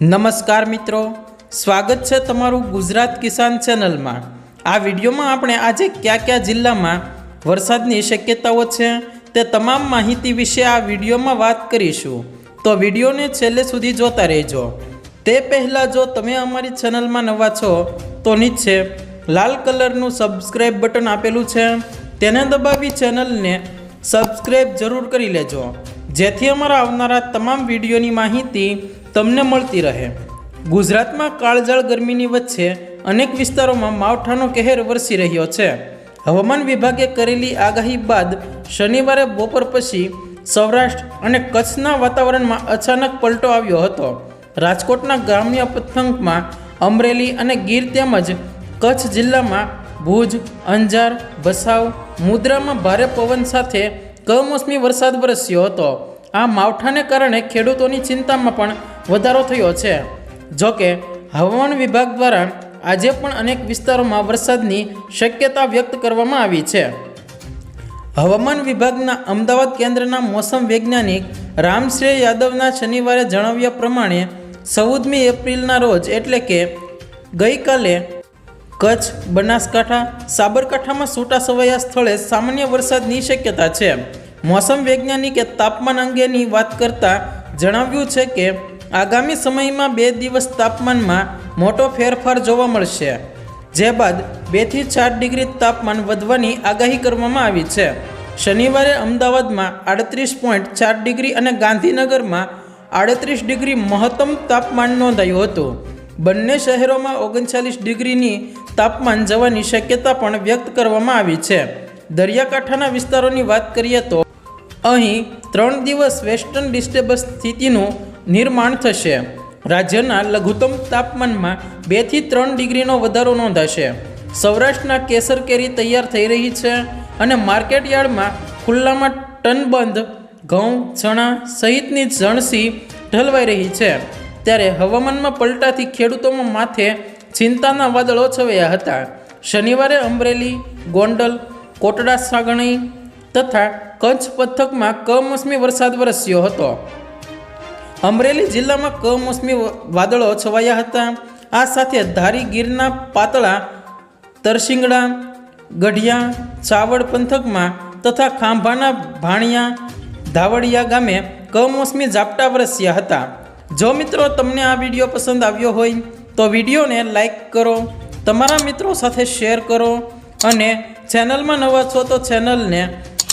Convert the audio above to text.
નમસ્કાર મિત્રો. સ્વાગત છે તમારું ગુજરાત કિસાન ચેનલમાં. આ વિડીયોમાં આપણે આજે કયા કયા જિલ્લામાં વરસાદની શક્યતાઓ છે તે તમામ માહિતી વિશે આ વિડીયોમાં વાત કરીશું. તો વિડીયોને છેલ્લે સુધી જોતા રહેજો. તે પહેલાં જો તમે અમારી ચેનલમાં નવા છો, તો નીચે લાલ કલરનું સબસ્ક્રાઈબ બટન આપેલું છે, તેને દબાવી ચેનલને સબસ્ક્રાઈબ જરૂર કરી લેજો. જેથી અમારા આવનારા તમામ વિડીયોની માહિતી તમને મળતી રહે. ગુજરાતમાં કાળઝાળ ગરમીની વચ્ચે અનેક વિસ્તારોમાં માવઠાનો કહેર વરસી રહ્યો છે. હવામાન વિભાગે કરેલી આગાહી બાદ શનિવારે બપોર પછી સૌરાષ્ટ્ર અને કચ્છના વાતાવરણમાં અચાનક પલટો આવ્યો હતો. રાજકોટના ગ્રામ્ય પથંગમાં અમરેલી અને ગીર તેમજ કચ્છ જિલ્લામાં ભુજ, અંજાર, ભસાવ, મુદ્રામાં ભારે પવન સાથે કમોસમી વરસાદ વરસ્યો હતો. આ માવઠાને કારણે ખેડૂતોની ચિંતામાં પણ વધારો થયો છે. જોકે, હવામાન વિભાગ દ્વારા આજે પણ અનેક વિસ્તારોમાં વરસાદની શક્યતા વ્યક્ત કરવામાં આવી છે. હવામાન વિભાગના અમદાવાદ કેન્દ્રના મોસમ વૈજ્ઞાનિક રામશ્રેય યાદવના શનિવારે જણાવ્યા પ્રમાણે, ચૌદમી એપ્રિલના રોજ એટલે કે ગઈકાલે કચ્છ, બનાસકાંઠા, સાબરકાંઠામાં છૂટાછવાયા સ્થળે સામાન્ય વરસાદની શક્યતા છે. મોસમ વૈજ્ઞાનિકે તાપમાન અંગેની વાત કરતા જણાવ્યું છે કે, આગામી સમયમાં બે દિવસ તાપમાનમાં મોટો ફેરફાર જોવા મળશે. જે બાદ બેથી ચાર ડિગ્રી તાપમાન વધવાની આગાહી કરવામાં આવી છે. શનિવારે અમદાવાદમાં આડત્રીસ પોઈન્ટ ચાર ડિગ્રી અને ગાંધીનગરમાં આડત્રીસ ડિગ્રી મહત્તમ તાપમાન નોંધાયું હતું. બંને શહેરોમાં ઓગણચાલીસ ડિગ્રીની તાપમાન જવાની શક્યતા પણ વ્યક્ત કરવામાં આવી છે. દરિયાકાંઠાના વિસ્તારોની વાત કરીએ તો અહીં ત્રણ દિવસ વેસ્ટર્ન ડિસ્ટર્બન્સ સ્થિતિનું નિર્માણ થશે. રાજ્યના લઘુત્તમ તાપમાનમાં બેથી ત્રણ ડિગ્રીનો વધારો નોંધાશે. સૌરાષ્ટ્રના કેસર કેરી તૈયાર થઈ રહી છે અને માર્કેટ યાર્ડમાં ખુલ્લામાં ટનબંધ ઘઉં, ચણા સહિતની જણસી ઢલવાઈ રહી છે. ત્યારે હવામાનમાં પલટાથી ખેડૂતોમાં માથે ચિંતાના વાદળો છવાયા હતા. શનિવારે અમરેલી, ગોંડલ, કોટડા, સાગણી તથા કચ્છ પંથકમાં કમોસમી વરસાદ વરસ્યો હતો. અમરેલી જિલ્લામાં કમોસમી વાદળો છવાયા હતા. આ સાથે ધારી ગીરના પાતળા તરસિંગડા, ગઢિયા, ચાવડ પંથકમાં તથા ખાંભાના ભાણિયા, ધાવડિયા ગામે કમોસમી ઝાપટા વરસ્યા હતા. જો મિત્રો તમને આ વીડિયો પસંદ આવ્યો હોય, તો વિડીયોને લાઈક કરો, તમારા મિત્રો સાથે શેર કરો અને ચેનલમાં નવા છો તો ચેનલને